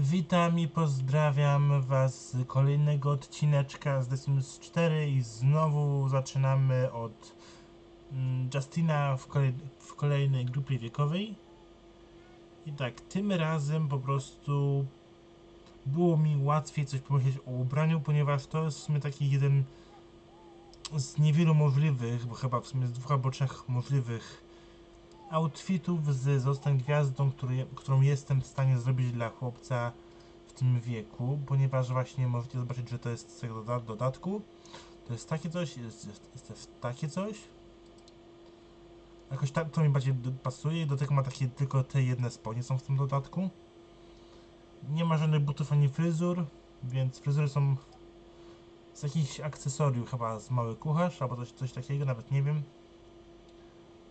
Witam i pozdrawiam Was z kolejnego odcineczka z The Sims 4 i znowu zaczynamy od mm, Justina w, kolej, w kolejnej grupie wiekowej. I tak, tym razem po prostu było mi łatwiej coś pomyśleć o ubraniu, ponieważ to jest w sumie taki jeden z niewielu możliwych, bo chyba w sumie z dwóch albo trzech możliwych outfitów z Zostań Gwiazdą, który, którą jestem w stanie zrobić dla chłopca w tym wieku, ponieważ właśnie możecie zobaczyć, że to jest z tego doda- dodatku. To jest takie coś, jest, jest, jest takie coś. Jakoś tak to mi bardziej pasuje do tego ma takie tylko te jedne spodnie są w tym dodatku. Nie ma żadnych butów ani fryzur, więc fryzury są z jakichś akcesoriów, chyba z mały kucharz albo coś, coś takiego, nawet nie wiem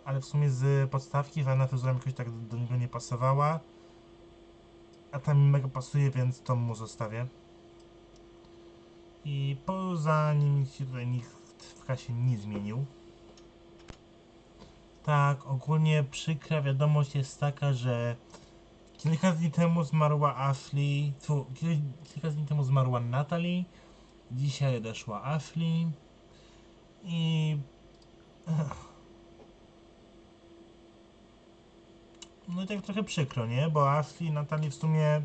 ale w sumie z podstawki żadna fryzura mi jakoś tak do niego nie pasowała. A tam mi mega pasuje, więc to mu zostawię. I poza nim się tutaj nikt w kasie nie zmienił. Tak, ogólnie przykra wiadomość jest taka, że kilka dni temu zmarła Ashley, tu, kilka, dni temu zmarła Natalie, dzisiaj odeszła Ashley i No i tak trochę przykro, nie? Bo Ashley i Natalie w sumie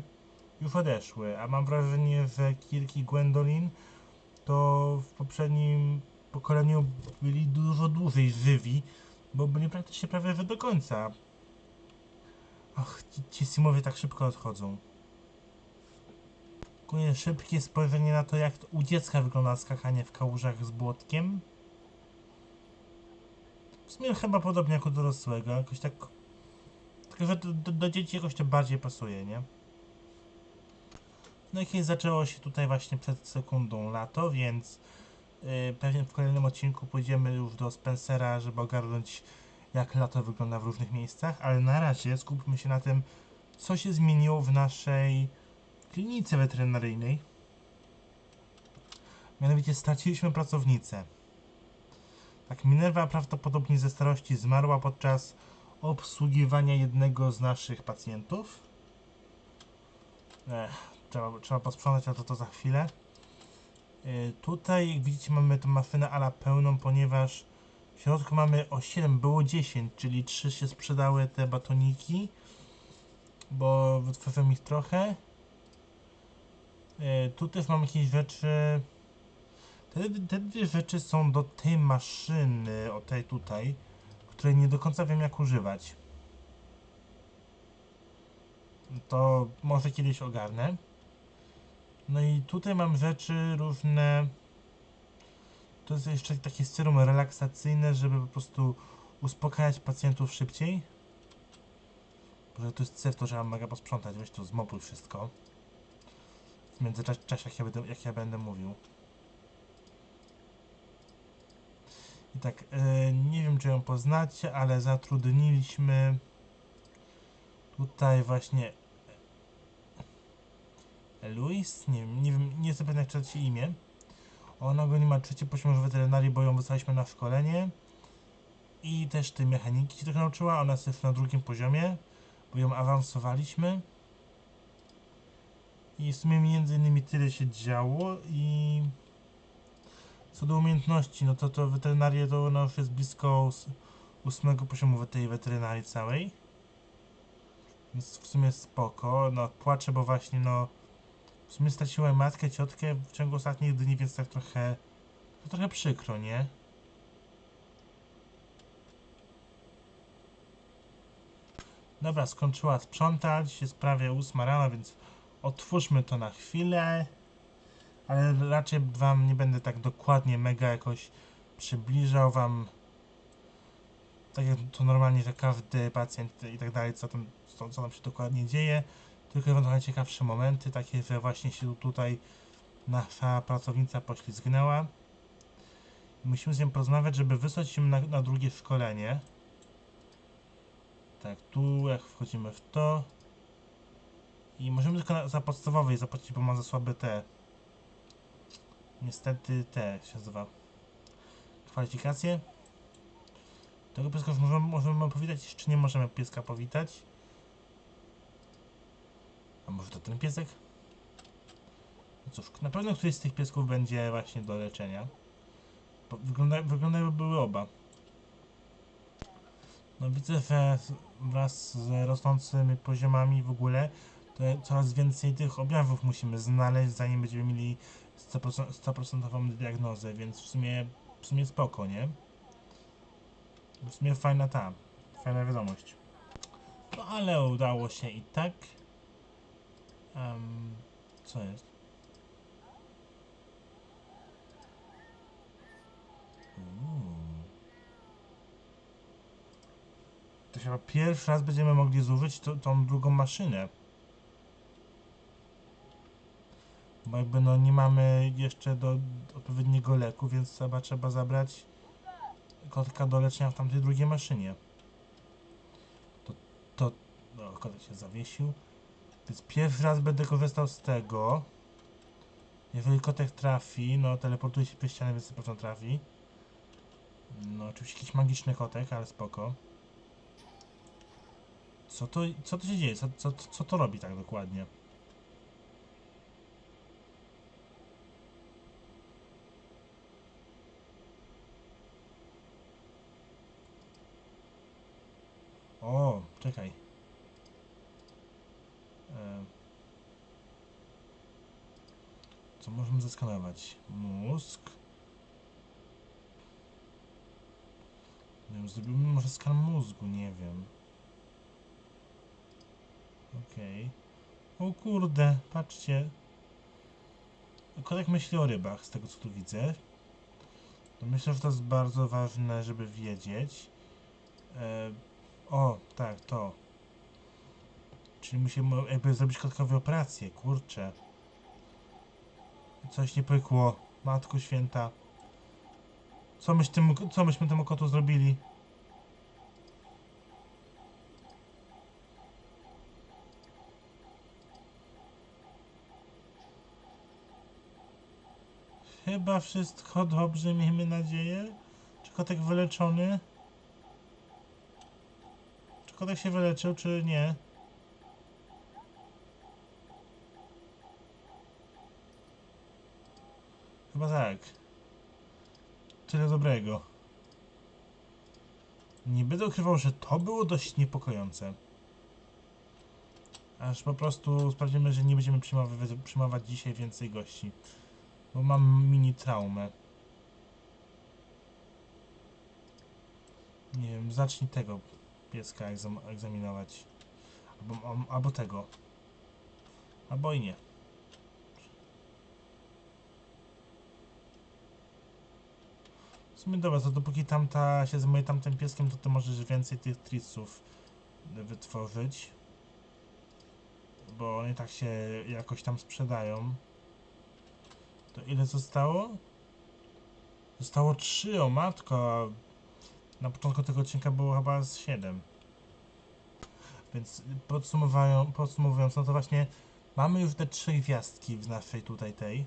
już odeszły, a mam wrażenie, że Kirk i Gwendolyn to w poprzednim pokoleniu byli dużo dłużej żywi, bo byli praktycznie prawie że do końca. Ach, ci, ci Simowie tak szybko odchodzą. Ogólnie szybkie spojrzenie na to, jak to u dziecka wygląda skakanie w kałużach z błotkiem. W sumie chyba podobnie jak u dorosłego, jakoś tak tylko, do, do, do dzieci jakoś to bardziej pasuje, nie? No i kiedy zaczęło się tutaj właśnie przed sekundą lato, więc yy, pewnie w kolejnym odcinku pójdziemy już do Spencera, żeby ogarnąć jak lato wygląda w różnych miejscach, ale na razie skupmy się na tym, co się zmieniło w naszej klinice weterynaryjnej. Mianowicie straciliśmy pracownicę. Tak, Minerva prawdopodobnie ze starości zmarła podczas obsługiwania jednego z naszych pacjentów. Ech, trzeba, trzeba posprzątać, ale to, to za chwilę. Yy, tutaj, jak widzicie, mamy tę maszynę ala pełną, ponieważ w środku mamy o 7, było 10, czyli 3 się sprzedały te batoniki, bo wytworzyłem ich trochę. Yy, tu też mam jakieś rzeczy. Te, te dwie rzeczy są do tej maszyny, o tej tutaj której nie do końca wiem jak używać. To może kiedyś ogarnę. No i tutaj mam rzeczy różne. To jest jeszcze takie serum relaksacyjne, żeby po prostu uspokajać pacjentów szybciej. Boże, to jest cew, to trzeba mega posprzątać. Weź tu zmopuj wszystko. W międzyczasie, jak ja będę, jak ja będę mówił. I tak, e, nie wiem czy ją poznacie, ale zatrudniliśmy tutaj właśnie Luis, nie wiem, nie wiem, nie jestem pewien jak czytać imię. Ona go nie ma trzeci poziom weterynarii, bo ją wysłaliśmy na szkolenie. I też tej mechaniki się trochę nauczyła, ona jest na drugim poziomie, bo ją awansowaliśmy. I w sumie między innymi tyle się działo i co do umiejętności, no to to weterynarię to ona już jest blisko ós- ósmego poziomu tej weterynarii całej. Więc w sumie spoko. No płaczę, bo właśnie no w sumie straciłem matkę, ciotkę w ciągu ostatnich dni, więc tak trochę to trochę przykro, nie? Dobra, skończyła sprzątać, jest prawie ósma rano, więc otwórzmy to na chwilę ale raczej wam nie będę tak dokładnie mega jakoś przybliżał wam tak jak to normalnie, że każdy pacjent i tak dalej, co tam, co, co tam się dokładnie dzieje, tylko ewentualnie ciekawsze momenty, takie, że właśnie się tutaj nasza pracownica poślizgnęła. Musimy z nią porozmawiać, żeby wysłać ją na, na drugie szkolenie. Tak, tu jak wchodzimy w to. I możemy tylko za podstawowej zapłacić, bo ma za słabe te niestety te się nazywa kwalifikacje. Tego pieska już możemy, możemy powitać, jeszcze nie możemy pieska powitać. A może to ten piesek? No cóż, na pewno któryś z tych piesków będzie właśnie do leczenia. Wygląda, wyglądają były oba. No widzę, że wraz z rosnącymi poziomami w ogóle to coraz więcej tych objawów musimy znaleźć, zanim będziemy mieli 100%, 100% diagnozę, więc w sumie, w sumie spoko, nie? W sumie fajna ta, fajna wiadomość. No ale udało się i tak. Em, co jest? To chyba pierwszy raz będziemy mogli zużyć to, tą drugą maszynę. Bo jakby no nie mamy jeszcze do, odpowiedniego leku, więc chyba trzeba zabrać kotka do leczenia w tamtej drugiej maszynie. To, to, no kotek się zawiesił. Więc pierwszy raz będę korzystał z tego. Jeżeli kotek trafi, no teleportuje się przez ścianę, więc na pewno trafi. No oczywiście jakiś magiczny kotek, ale spoko. Co to, co to się dzieje? Co, co, co to robi tak dokładnie? O, czekaj. E, co możemy zeskanować? Mózg. Nie wiem, zrobimy może skan mózgu, nie wiem. Okej. O kurde, patrzcie. Kotek myśli o rybach, z tego co tu widzę. Myślę, że to jest bardzo ważne, żeby wiedzieć. E, o, tak, to. Czyli musimy jakby zrobić kotkowe operacje, kurczę. Coś nie pykło. Matko święta. Co, myś tym, co myśmy temu kotu zrobili? Chyba wszystko dobrze, miejmy nadzieję. Czy kotek wyleczony? Kotek się wyleczył, czy nie? Chyba tak. Tyle dobrego. Nie będę ukrywał, że to było dość niepokojące. Aż po prostu sprawdzimy, że nie będziemy przyjmować, przyjmować dzisiaj więcej gości. Bo mam mini traumę. Nie wiem, zacznij tego pieska egzam egzaminować. Albo, albo tego. Albo i nie. W sumie dobra, to dopóki tamta się zajmuje tamtym pieskiem, to ty możesz więcej tych triców wytworzyć. Bo one tak się jakoś tam sprzedają. To ile zostało? Zostało 3, o matko. Na początku tego odcinka było chyba z 7. Więc podsumowują- podsumowując, no to właśnie mamy już te trzy gwiazdki w naszej tutaj tej.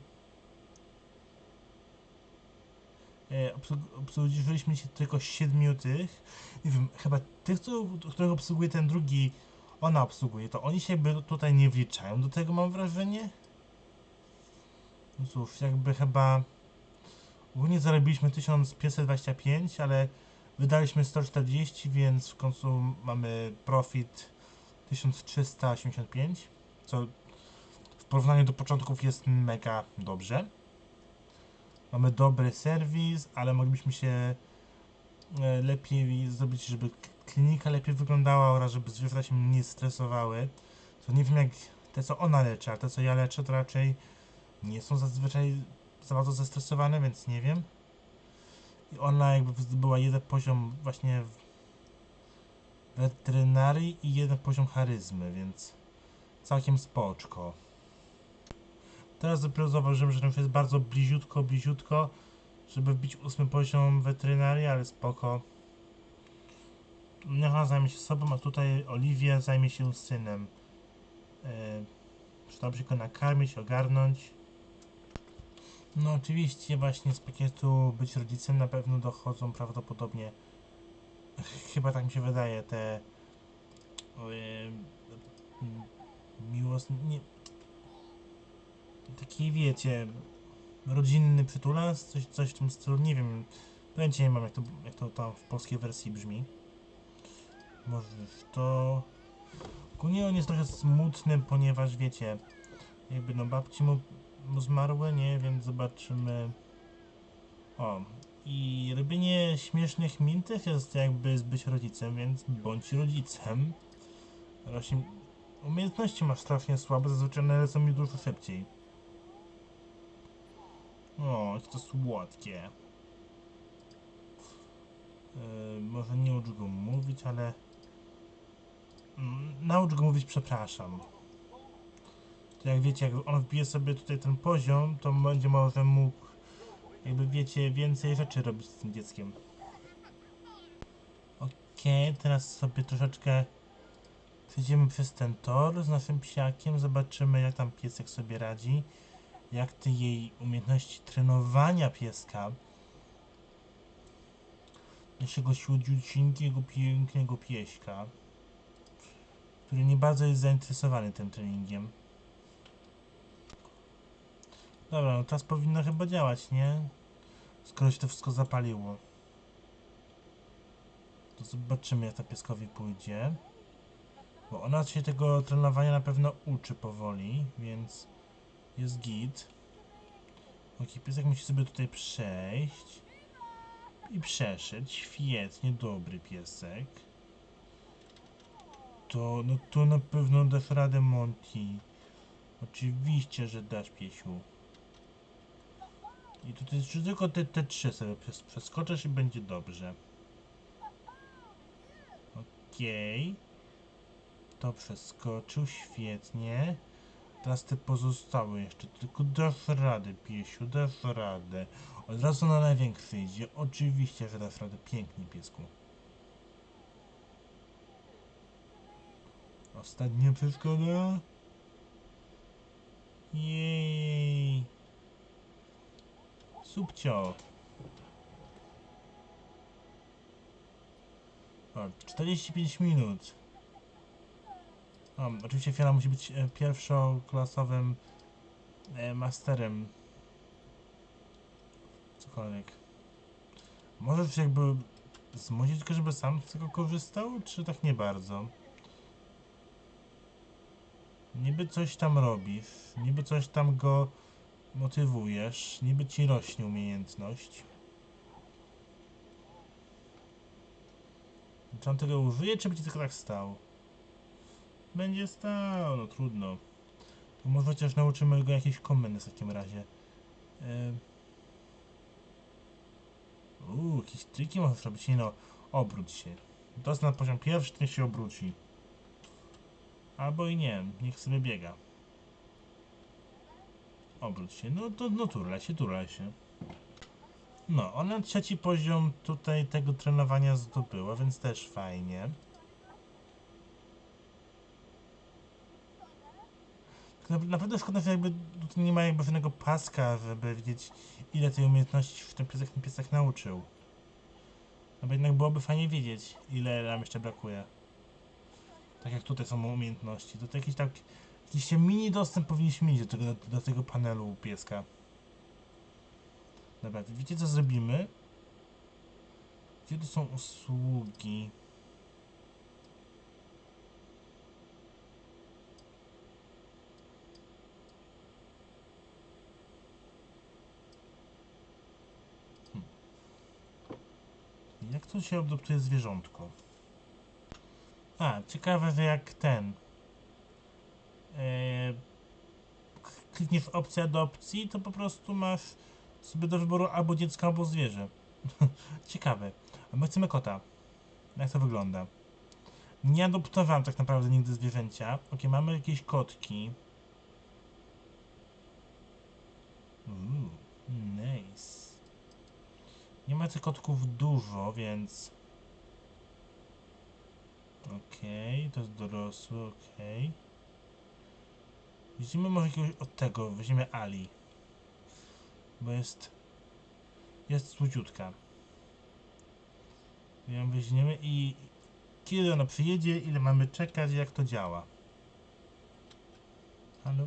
E, obsługiwaliśmy się tylko siedmiu tych. Nie wiem, chyba tych, których obsługuje ten drugi, ona obsługuje, to oni się jakby tutaj nie wliczają do tego, mam wrażenie. No cóż, jakby chyba ogólnie zarobiliśmy 1525, ale wydaliśmy 140, więc w końcu mamy profit 1385, co w porównaniu do początków jest mega dobrze. Mamy dobry serwis, ale moglibyśmy się e, lepiej zrobić, żeby klinika lepiej wyglądała oraz żeby zwierzęta się mniej stresowały. To nie wiem jak te co ona leczy, a te co ja leczę to raczej nie są zazwyczaj za bardzo zestresowane, więc nie wiem. I ona jakby zdobyła jeden poziom właśnie weterynarii i jeden poziom charyzmy, więc całkiem spoczko. Teraz dopiero zauważyłem, że to już jest bardzo bliziutko, bliziutko, żeby wbić ósmy poziom weterynarii, ale spoko. Niech zajmie się sobą, a tutaj Oliwia zajmie się synem. Yy, przydałoby się go nakarmić, ogarnąć. No oczywiście właśnie z pakietu być rodzicem na pewno dochodzą prawdopodobnie chyba tak mi się wydaje te yy, miłosny, nie... Taki, wiecie, rodzinny przytulas, coś, coś w tym stylu, nie wiem, pojęcia nie mam, jak to, jak to tam w polskiej wersji brzmi. Może to... Ogólnie on jest trochę smutny, ponieważ, wiecie, jakby no babci mu zmarły, nie, więc zobaczymy... O, i robienie śmiesznych min jest jakby być rodzicem, więc bądź rodzicem. Rośnie... Umiejętności masz strasznie słabe, zazwyczaj one lecą mi dużo szybciej. O, to słodkie. Yy, może nie ucz go mówić, ale... Mm, naucz go mówić przepraszam. To jak wiecie, jak on wbije sobie tutaj ten poziom, to będzie może mógł jakby wiecie, więcej rzeczy robić z tym dzieckiem. Okej, teraz sobie troszeczkę przejdziemy przez ten tor z naszym psiakiem, zobaczymy jak tam piesek sobie radzi, jak te jej umiejętności trenowania pieska, naszego słodziucinkiego, pięknego pieśka, który nie bardzo jest zainteresowany tym treningiem. Dobra, no teraz powinno chyba działać, nie? Skoro się to wszystko zapaliło. To zobaczymy jak ta pieskowi pójdzie. Bo ona się tego trenowania na pewno uczy powoli, więc jest git. Ok, piesek musi sobie tutaj przejść. I przeszedł. Świetnie, dobry piesek. To, no to na pewno dasz radę, Monty. Oczywiście, że dasz, piesiu. I tutaj już tylko te, te trzy sobie przes- przeskoczysz i będzie dobrze. Okej. To przeskoczył, świetnie. Teraz te pozostałe jeszcze, tylko dasz radę, piesiu, dasz radę. Od razu na największy idzie, oczywiście, że dasz radę, pięknie, piesku. Ostatnia przeszkoda. Jej. Subcio. O, 45 minut. O, oczywiście Fiona musi być e, pierwszoklasowym e, masterem. Cokolwiek. Możesz jakby zmusić go, żeby sam z tego korzystał, czy tak nie bardzo? Niby coś tam robisz, niby coś tam go motywujesz, niby ci rośnie umiejętność. Czy on tego użyje, czy będzie tylko tak stał? Będzie stał, no trudno. To może chociaż nauczymy go jakiejś komendy w takim razie. Uuu, jakieś triki możesz robić. Nie no, obróć się. To jest na poziom pierwszy, ten się obróci. Albo i nie, niech sobie biega. Obróć się. No to no turlaj się, turlaj się. No, ona trzeci poziom tutaj tego trenowania zdobyła, więc też fajnie. Na- Naprawdę szkoda, że jakby tutaj nie ma jakby żadnego paska, żeby wiedzieć ile tej umiejętności w ten piesek ten piesek nauczył. No bo jednak byłoby fajnie wiedzieć, ile nam jeszcze brakuje. Tak jak tutaj są umiejętności. To jakiś tak Się mini dostęp powinniśmy mieć do tego, do, do tego panelu pieska. Dobra, wiecie co zrobimy? Gdzie to są usługi? Hmm. Jak to się adoptuje zwierzątko? A, ciekawe, że jak ten klikniesz w opcję adopcji, to po prostu masz sobie do wyboru albo dziecko, albo zwierzę. Ciekawe. A my chcemy kota. Jak to wygląda? Nie adoptowałem tak naprawdę nigdy zwierzęcia. Ok, mamy jakieś kotki. Uuu, nice. Nie ma tych kotków dużo, więc... Okej, to jest dorosły, okej. Weźmiemy może jakiegoś od tego, weźmiemy Ali. Bo jest... Jest słodziutka. Ją weźmiemy i... Kiedy ona przyjedzie, ile mamy czekać, jak to działa. Halo?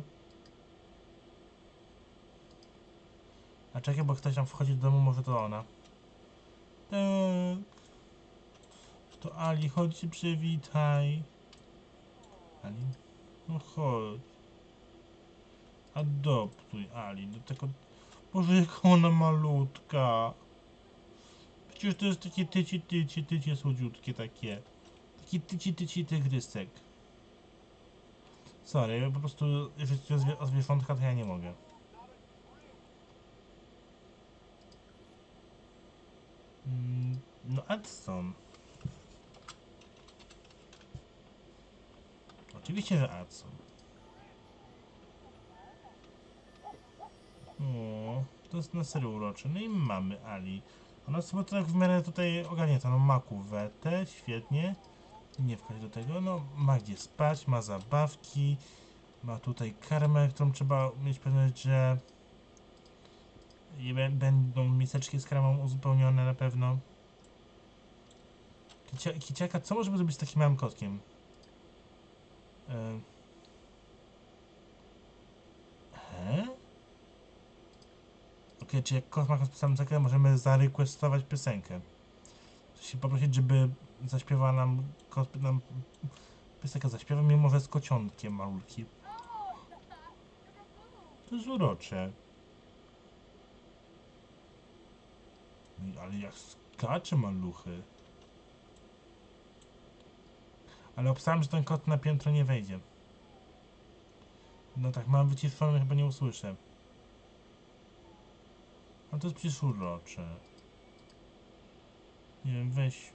A czekaj, bo ktoś tam wchodzi do domu, może to ona. Tak. To Ali, chodź się przywitaj. Ali? No chodź. Adoptuj Ali do tego... Boże, jak ona malutka. Przecież to jest takie tyci, tyci, tycie słodziutkie takie. Taki tyci, tyci tygrysek. Sorry, ja po prostu, jeżeli chodzi zwie- o zwierzątka, to ja nie mogę. Mm, No, Adson. Oczywiście, że Adson. O, to jest na serio urocze. No i mamy Ali. Ona sobie tak w miarę tutaj ogarnięta. No ma kuwetę, świetnie. Nie wchodzi do tego. No ma gdzie spać, ma zabawki. Ma tutaj karmę, którą trzeba mieć pewność, że będą miseczki z karmą uzupełnione na pewno. Kicia, kiciaka, co możemy zrobić z takim małym kotkiem? E... Okej, czy jak specjalną cechę, możemy zarequestować piosenkę. Się poprosić, żeby zaśpiewała nam, nam piosenkę zaśpiewa, mimo że z kociątkiem malutki. To jest urocze. Ej, Ale jak skacze maluchy. Ale obstałem, że ten kot na piętro nie wejdzie. No tak, mam wyciszony, chyba nie usłyszę. A to jest przecież urocze. Nie wiem, weź.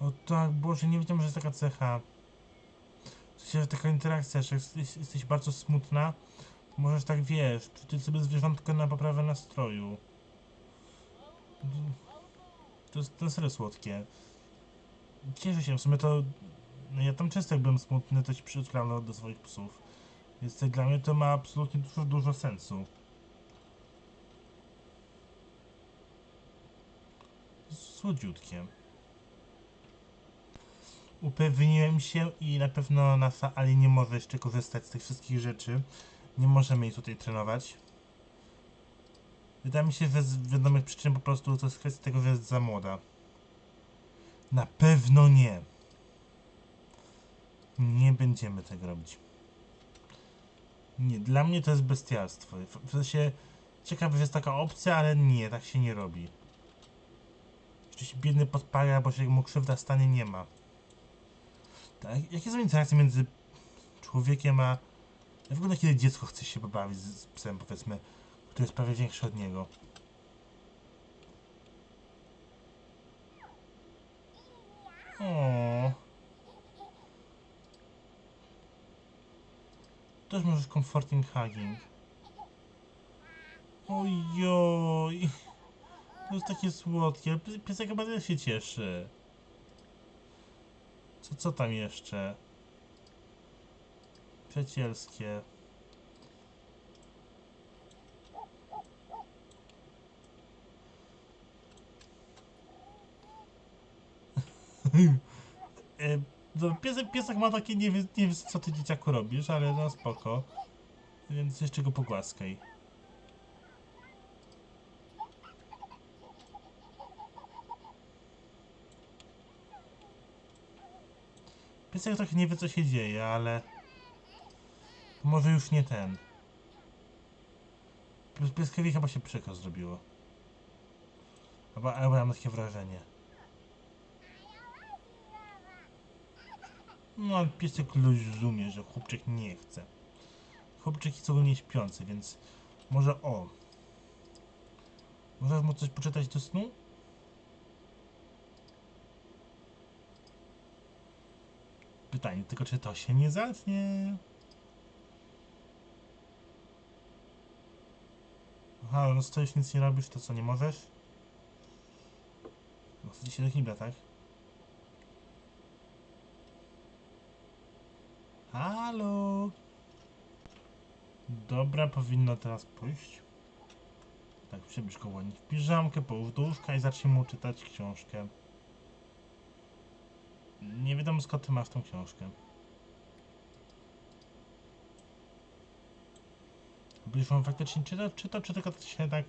O tak, Boże, nie wiedziałem, że jest taka cecha. W sensie, że taka interakcja, że jesteś, jesteś bardzo smutna, możesz tak, wiesz, przytulić sobie zwierzątko na poprawę nastroju. To jest, to jest słodkie. Cieszę się, w sumie to... No ja tam często jak byłem smutny, to się przytulam do, swoich psów. Więc dla mnie to ma absolutnie dużo, dużo sensu. Słodziutkie. Upewniłem się i na pewno nasza Ali nie może jeszcze korzystać z tych wszystkich rzeczy. Nie możemy jej tutaj trenować. Wydaje mi się, że z wiadomych przyczyn po prostu to jest kwestia tego, że jest za młoda. Na pewno nie. Nie będziemy tego robić. Nie, dla mnie to jest bestialstwo. W sensie, ciekawe, że jest taka opcja, ale nie, tak się nie robi. Jeszcze się biedny podpala, bo się mu krzywda stanie nie ma. Tak, jakie są interakcje między człowiekiem a... Jak wygląda, kiedy dziecko chce się pobawić z, z psem, powiedzmy, który jest prawie większy od niego? O. Też możesz comforting hugging. Ojoj. To jest takie słodkie. Piesek chyba też się cieszy. Co, co tam jeszcze? Przyjacielskie. E, no, piesek, piesek ma takie, nie wiem, nie wiem co ty dzieciaku robisz, ale no spoko. Więc jeszcze go pogłaskaj. Piesek trochę nie wie co się dzieje, ale... Może już nie ten. Pies- Pieskowi chyba się przykro zrobiło. Chyba, ja mam takie wrażenie. No, ale piesek rozumie, że chłopczyk nie chce. Chłopczyki są nie śpiący, więc może o. Możesz mu coś poczytać do snu? Pytanie tylko, czy to się nie zacznie? Aha, no stoisz, nic nie robisz, to co, nie możesz? No, chcecie się do kibla, tak? Halo? Dobra, powinno teraz pójść. Tak, przebierz go ładnie w piżamkę, połóż do łóżka i zacznij mu czytać książkę. Nie wiadomo skąd ty masz tą książkę. Byś wam faktycznie czytał, czytał, czy tylko się tak...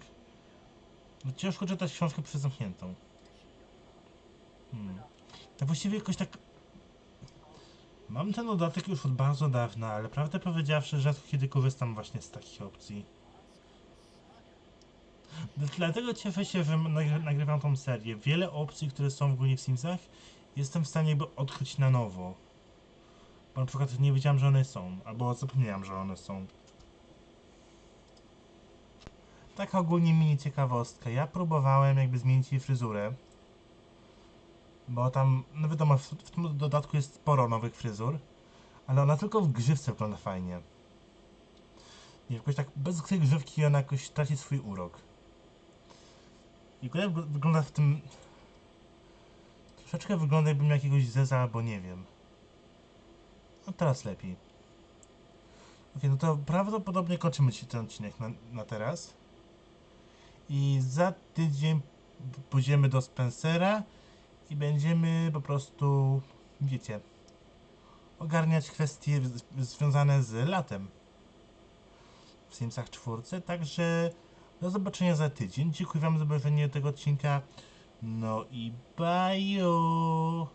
No ciężko czytać książkę przez zamkniętą. Hmm. Tak właściwie jakoś tak... Mam ten dodatek już od bardzo dawna, ale prawdę powiedziawszy, rzadko kiedy korzystam właśnie z takich opcji. Dlatego cieszę się, że nagry- nagrywam tą serię. Wiele opcji, które są w ogóle w Simsach, jestem w stanie jakby odkryć na nowo. Bo na przykład nie wiedziałem, że one są, albo zapomniałem, że one są. Taka ogólnie mini ciekawostka. Ja próbowałem jakby zmienić jej fryzurę. Bo tam, no wiadomo, w, w tym dodatku jest sporo nowych fryzur. Ale ona tylko w grzywce wygląda fajnie. Nie, jakoś tak bez tej grzywki ona jakoś traci swój urok. I wygl- wygląda w tym... Troszeczkę wygląda jakbym jakiegoś zeza albo nie wiem. No teraz lepiej. Ok, no to prawdopodobnie kończymy dzisiaj ten odcinek na, na teraz. I za tydzień pójdziemy do Spencera i będziemy po prostu, wiecie, ogarniać kwestie związane z latem w Simsach czwórce, także do zobaczenia za tydzień. Dziękuję wam za obejrzenie tego odcinka. No i bye!